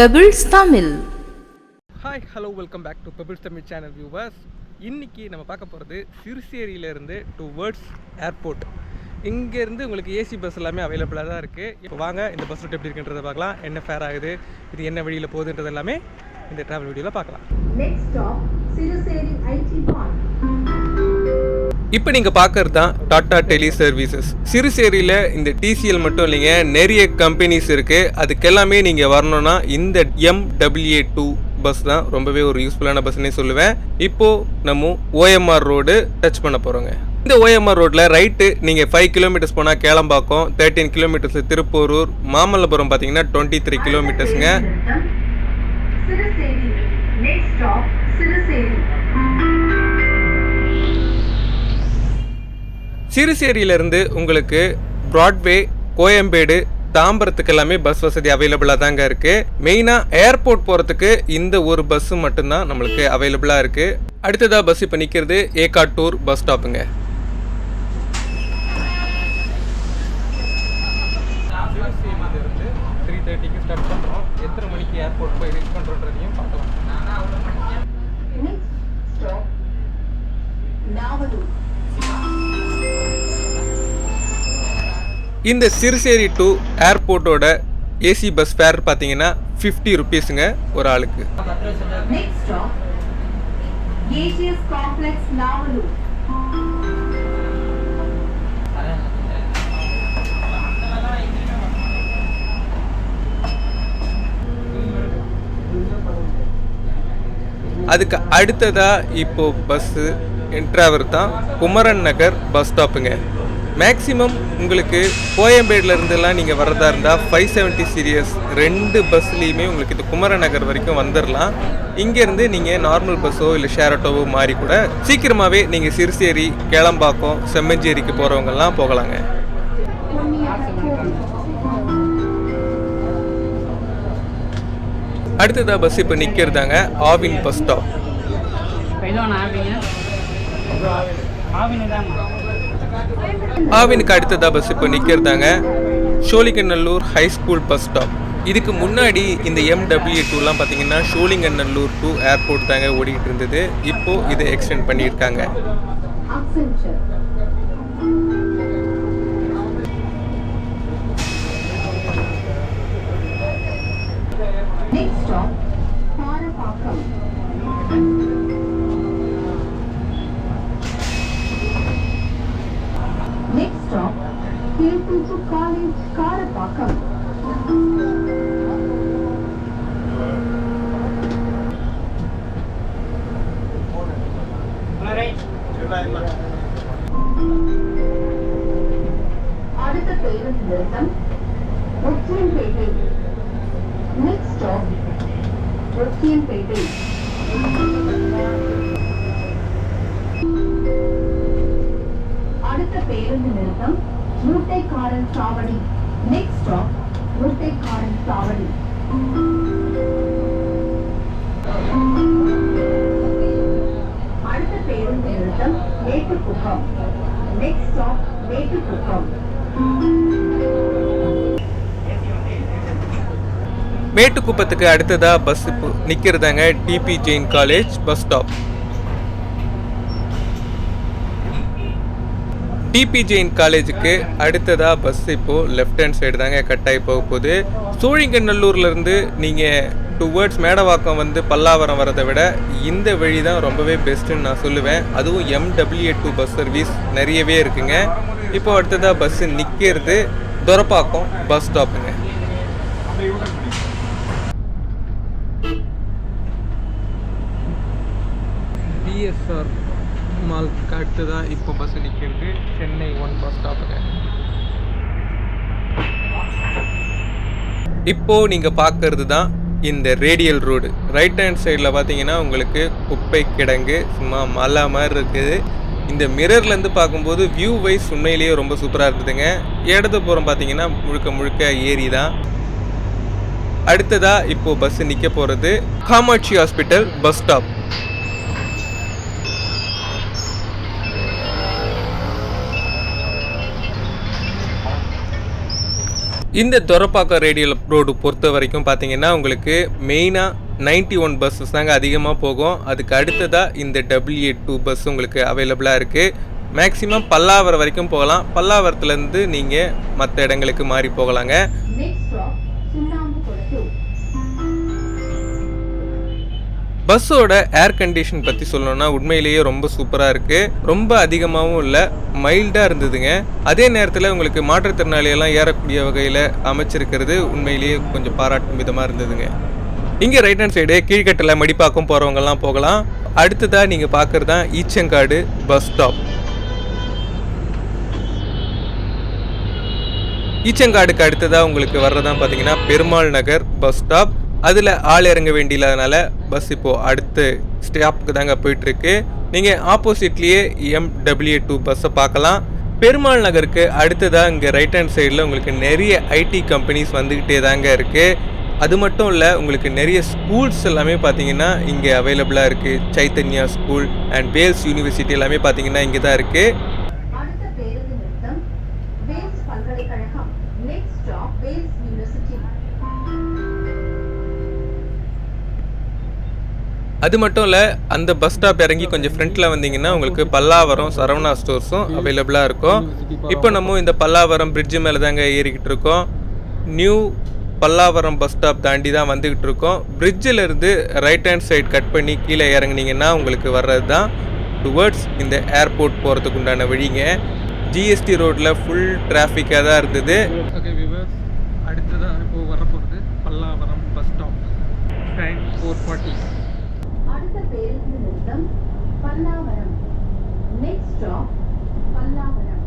Pebbles Tamil hi hello welcome back to Pebbles Tamil channel viewers இன்னைக்கு நம்ம பார்க்க போகிறது சிறுசேரியிலேருந்து டு வேர்ட்ஸ் ஏர்போர்ட் இங்கேருந்து உங்களுக்கு ஏசி பஸ் எல்லாமே அவைலபிளாக தான் இருக்குது இப்போ வாங்க இந்த பஸ் ரூட் எப்படி இருக்குன்றதை பார்க்கலாம். என்ன ஃபேர் ஆகுது இது என்ன வழியில் போகுதுன்றது எல்லாமே இந்த ட்ராவல் வீடியோவில் பார்க்கலாம். Next stop, Siruseri IT Park. இப்போ நீங்கள் பார்க்கறது தான் டாடா டெலி சர்வீசஸ் சிறுசேரியில் இந்த டிசிஎல் மட்டும் இல்லைங்க நிறைய கம்பெனிஸ் இருக்குது அதுக்கெல்லாமே நீங்கள் வரணும்னா இந்த எம்டபிள்யூஏ டூ பஸ் தான் ரொம்பவே ஒரு யூஸ்ஃபுல்லான பஸ்னே சொல்லுவேன். இப்போது நம்ம ஓஎம்ஆர் ரோடு டச் பண்ண போகிறோங்க இந்த ஓஎம்ஆர் ரோட்டில் ரைட்டு நீங்கள் ஃபைவ் கிலோமீட்டர்ஸ் போனால் கேளம்பாக்கம் தேர்ட்டீன் கிலோமீட்டர்ஸ் திருப்போரூர் மாமல்லபுரம் பார்த்தீங்கன்னா டுவெண்ட்டி த்ரீ கிலோமீட்டர்ஸுங்க சிறுசேரியிலேருந்து உங்களுக்கு ப்ராட்வே கோயம்பேடு தாம்பரத்துக்கு எல்லாமே பஸ் வசதி அவைலபிளாக தாங்க இருக்குது மெயினாக ஏர்போர்ட் போகிறதுக்கு இந்த ஒரு பஸ்ஸு மட்டும்தான் நம்மளுக்கு அவைலபிளாக இருக்குது அடுத்ததாக பஸ் இப்போ நிற்கிறது ஏகாட்டூர் பஸ் ஸ்டாப்புங்க த்ரீ தேர்ட்டிக்கு ஸ்டார்ட் பண்ணுறோம் எத்தனை மணிக்கு ஏர்போர்ட் போய் ரீச் பண்ணுறோன்றதையும் பார்க்கலாம் நாவலூர் இந்த சிறுசேரி டு ஏர்போர்ட்டோட ஏசி பஸ் ஃபேர் பார்த்தீங்கன்னா ஃபிஃப்டி ருபீஸுங்க ஒரு ஆளுக்கு. அதுக்கு அடுத்ததா இப்போ பஸ்ஸு என்ட்ராவர் தான் குமரன் நகர் பஸ் ஸ்டாப்புங்க மேக்ஸிமம் உங்களுக்கு கோயம்பேடுலேருந்துலாம் நீங்கள் வர்றதா இருந்தால் ஃபைவ் செவன்ட்டி சீரியஸ் ரெண்டு பஸ்லேயுமே உங்களுக்கு இது குமரநகர் வரைக்கும் வந்துடலாம் இங்கேருந்து நீங்கள் நார்மல் பஸ்ஸோ இல்லை ஷேர் ஆட்டோவோ மாறி கூட சீக்கிரமாகவே நீங்கள் சிறுசேரி கேளம்பாக்கம் செம்மஞ்சேரிக்கு போகிறவங்கெல்லாம் போகலாங்க. அடுத்ததா பஸ் இப்போ நிற்கிறதாங்க ஆவின் பஸ் ஸ்டாப் ஆவின் தான். ஆவினுக்கு அடுத்ததா பஸ் இப்போ நிற்கிறதாங்க Sholinganallur high school bus stop இதுக்கு முன்னாடி இந்த எம்டபிள்யூ டூலாம் பார்த்தீங்கன்னா ஷோலிங்கநல்லூர் டூ ஏர்போர்ட் தாங்க ஓடிக்கிட்டு இருந்தது. இப்போது இதை எக்ஸ்டெண்ட் பண்ணியிருக்காங்க. முக்கியம்பேட்டை அடுத்த பேருந்து நிறுத்தம் மூட்டைக்காரன் சாவடி. நெக்ஸ்ட் ஸ்டாப் மூட்டைக்காரன் சாவடி. அடுத்த பேருந்து நிறுத்தம் மேட்டுக்குப்பம் நெக்ஸ்ட் ஸ்டாப் மேட்டுக்குப்பம் மேட்டுக்குப்பத்துக்கு அடுத்ததாக பஸ் இப்போ நிற்கிறதாங்க DB Jain college bus stop DB Jain காலேஜுக்கு அடுத்ததாக பஸ் இப்போது லெஃப்ட் ஹேண்ட் சைடு தாங்க கட்டாயி போக போகுது. சோழிங்கநல்லூர்லேருந்து நீங்கள் டுவேர்ட்ஸ் மேடவாக்கம் வந்து பல்லாவரம் வரதை விட இந்த வழி தான் ரொம்பவே பெஸ்ட்டுன்னு நான் சொல்லுவேன். அதுவும் எம்டபிள்யூ டூ பஸ் சர்வீஸ் நிறையவே இருக்குங்க. இப்போ அடுத்ததாக பஸ்ஸு நிற்கிறது துரப்பாக்கம் பஸ் ஸ்டாப்புங்க பிஎஸ்ஆர் மால்க்கு அடுத்ததாக இப்போ பஸ் நிற்கிறது சென்னை ஒன் பஸ் ஸ்டாப்புங்க இப்போ நீங்கள் பார்க்கறது தான் இந்த ரேடியல் ரோடு ரைட் ஹேண்ட் சைடில் பார்த்தீங்கன்னா உங்களுக்கு குப்பை கிடங்கு சும்மா மலை மாதிரி இருக்குது. இந்த மிரர்லேருந்து பார்க்கும்போது வியூ வைஸ் உண்மையிலேயே ரொம்ப சூப்பராக இருந்ததுங்க இடது புறம் பார்த்தீங்கன்னா முழுக்க முழுக்க ஏரி தான். அடுத்ததாக இப்போது பஸ் நிற்க போகிறது காமாட்சி ஹாஸ்பிட்டல் பஸ் ஸ்டாப் இந்த துரப்பாக்கம் ரேடியல் ரோடு பொறுத்த வரைக்கும் பார்த்தீங்கன்னா உங்களுக்கு மெயினாக 91 ஒன் பஸ்ஸஸ் தாங்க அதிகமாக போகும். அதுக்கு அடுத்ததாக இந்த டபிள்யூ டூ பஸ் உங்களுக்கு அவைலபிளாக இருக்குது மேக்ஸிமம் பல்லாவரம் வரைக்கும் போகலாம். பல்லாவரத்துலேருந்து நீங்கள் மற்ற இடங்களுக்கு மாறி போகலாங்க. பஸ்ஸோட ஏர் கண்டிஷன் பற்றி சொல்லணும்னா உண்மையிலேயே ரொம்ப சூப்பராக இருக்குது ரொம்ப அதிகமாகவும் இல்லை மைல்டாக இருந்ததுங்க. அதே நேரத்தில் உங்களுக்கு மாற்றுத்திறனாளியெல்லாம் ஏறக்கூடிய வகையில் அமைச்சிருக்கிறது உண்மையிலேயே கொஞ்சம் பாராட்டும் விதமாக இருந்ததுங்க. இங்கே ரைட் ஹேண்ட் சைடு கீழ்கட்டில் மடிப்பாக்கம் போகிறவங்கெல்லாம் போகலாம். அடுத்ததாக நீங்கள் பார்க்குறது தான் ஈச்சங்காடு பஸ் ஸ்டாப் ஈச்சங்காடுக்கு அடுத்ததாக உங்களுக்கு வர்றதான் பார்த்தீங்கன்னா பெருமாள் நகர் பஸ் ஸ்டாப் அதில் ஆள் இறங்க வேண்டியதுனால பஸ் இப்போது அடுத்த ஸ்டாப்புக்கு தாங்க போயிட்டுருக்கு. நீங்கள் ஆப்போசிட்லேயே எம்டபிள்யூ டூ பஸ்ஸை பார்க்கலாம். பெருமாள் நகருக்கு அடுத்ததாக இங்கே ரைட் ஹேண்ட் சைடில் உங்களுக்கு நிறைய ஐடி கம்பெனிஸ் வந்துக்கிட்டே தாங்க இருக்குது அது மட்டும் இல்லை உங்களுக்கு நிறைய ஸ்கூல்ஸ் எல்லாமே பார்த்தீங்கன்னா இங்கே அவைலபிளாக இருக்குது Chaitanya school and Vels university எல்லாமே பார்த்தீங்கன்னா இங்கே தான் இருக்குது அது மட்டும் இல்லை அந்த பஸ் ஸ்டாப் இறங்கி கொஞ்சம் ஃப்ரண்ட்டில் வந்தீங்கன்னா உங்களுக்கு பல்லாவரம் சரவணா ஸ்டோர்ஸும் அவைலபிளாக இருக்கும். இப்போ நம்ம இந்த பல்லாவரம் பிரிட்ஜு மேலே தாங்க ஏறிக்கிட்டு இருக்கோம். நியூ பல்லாவரம் பஸ் ஸ்டாப் தாண்டி தான் வந்துக்கிட்டு இருக்கோம். பிரிட்ஜில் இருந்து ரைட் ஹேண்ட் சைடு கட் பண்ணி கீழே இறங்குனீங்கன்னா உங்களுக்கு வர்றது தான் டுவர்ட்ஸ் இந்த ஏர்போர்ட் போகிறதுக்கு உண்டான வழிங்க. ஜிஎஸ்டி ரோட்டில் ஃபுல் டிராஃபிக்காக தான் இருந்தது. அடுத்ததான் அடுத்ததாக இப்போ வரப்போகிறது Pallavaram bus stop time four forty அடுத்த பேருந்து நிறுத்தம் Pallavaram next stop Pallavaram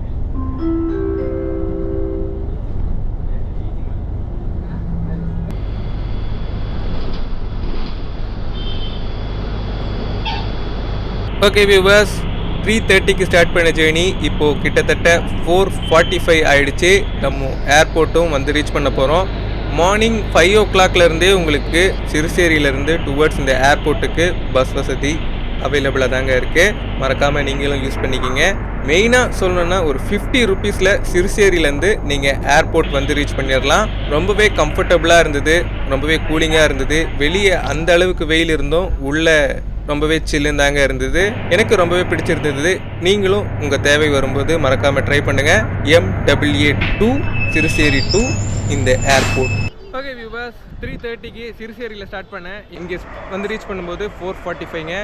okay viewers three தேர்ட்டிக்கு ஸ்டார்ட் பண்ண ஜேர்னி இப்போது கிட்டத்தட்ட ஃபோர் ஃபார்ட்டி ஃபைவ் ஆயிடுச்சு நம்ம ஏர்போர்ட்டும் வந்து ரீச் பண்ண போகிறோம் மார்னிங் ஃபைவ் ஓ கிளாக்லேருந்தே உங்களுக்கு சிறுசேரியிலேருந்து டுவர்ட்ஸ் இந்த ஏர்போர்ட்டுக்கு பஸ் வசதி அவைலபிளாக தாங்க இருக்குது மறக்காமல் நீங்களும் யூஸ் பண்ணிக்கிங்க. மெயினாக சொல்லணும்னா ஒரு ஃபிஃப்டி ருபீஸில் சிறுசேரியிலேருந்து நீங்கள் ஏர்போர்ட் வந்து ரீச் பண்ணிடலாம் ரொம்பவே கம்ஃபர்டபுளாக இருந்தது ரொம்பவே கூலிங்காக இருந்தது. வெளியே அந்த அளவுக்கு வெயில் இருந்தும் உள்ளே ரொம்பவே சில்லுன்னு தாங்க இருந்தது. எனக்கு ரொம்பவே பிடிச்சிருந்தது. நீங்களும் உங்கள் தேவை வரும்போது மறக்காமல் ட்ரை பண்ணுங்கள் எம்டபிள்யூ டூ சிறுசேரி டூ இந்த ஏர்போர்ட் த்ரீ தேர்ட்டிக்கு சிறுசேரியில் ஸ்டார்ட் பண்ணேன் இங்கே வந்து ரீச் பண்ணும்போது ஃபோர் ஃபார்ட்டி ஃபைவ்ங்க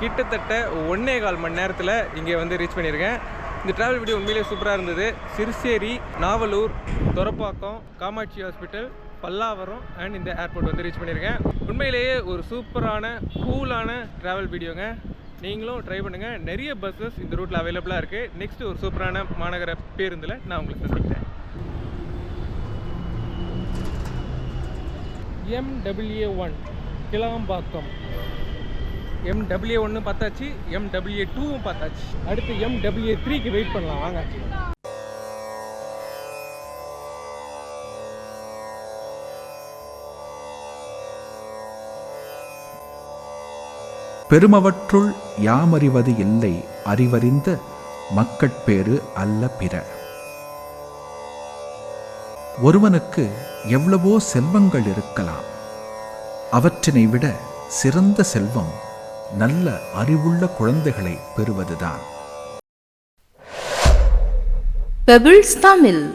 கிட்டத்தட்ட ஒன்றே கால் மணி நேரத்தில் இங்கே வந்து ரீச் பண்ணியிருக்கேன் இந்த ட்ராவல் வீடியோ உண்மையிலேயே சூப்பராக இருந்தது. சிறுசேரி நாவலூர் தொரப்பாக்கம் காமாட்சி ஹாஸ்பிட்டல் பல்லாவரம் அண்ட் இந்த ஏர்போர்ட் வந்து ரீச் பண்ணியிருக்கேன் உண்மையிலேயே ஒரு சூப்பரான கூலான ட்ராவல் வீடியோங்க நீங்களும் ட்ரை பண்ணுங்கள் நிறைய பஸ்ஸஸ் இந்த ரூட்டில் அவைலபிளாக இருக்குது நெக்ஸ்ட் ஒரு சூப்பரான மாநகர பேருந்தில் நான் உங்களுக்கு சந்திக்கிறேன். MW one Kilambakkam. எம்டபிள்யூ ஒன்று பார்த்தாச்சு எம்டபிள்யூ டூவும் பார்த்தாச்சு. அடுத்து எம்டபிள்யூ த்ரீக்கு வெயிட் பண்ணலாம் வாங்க. பெருமவற்றுள் யாமறிவது இல்லை அறிவறிந்த மக்கட்பேறு அல்ல பிற. ஒருவனுக்கு எவ்வளவோ செல்வங்கள் இருக்கலாம். அவற்றினை விட சிறந்த செல்வம் நல்ல அறிவுள்ள குழந்தைகளை பெறுவதுதான். பெபிள்ஸ் தமிழ்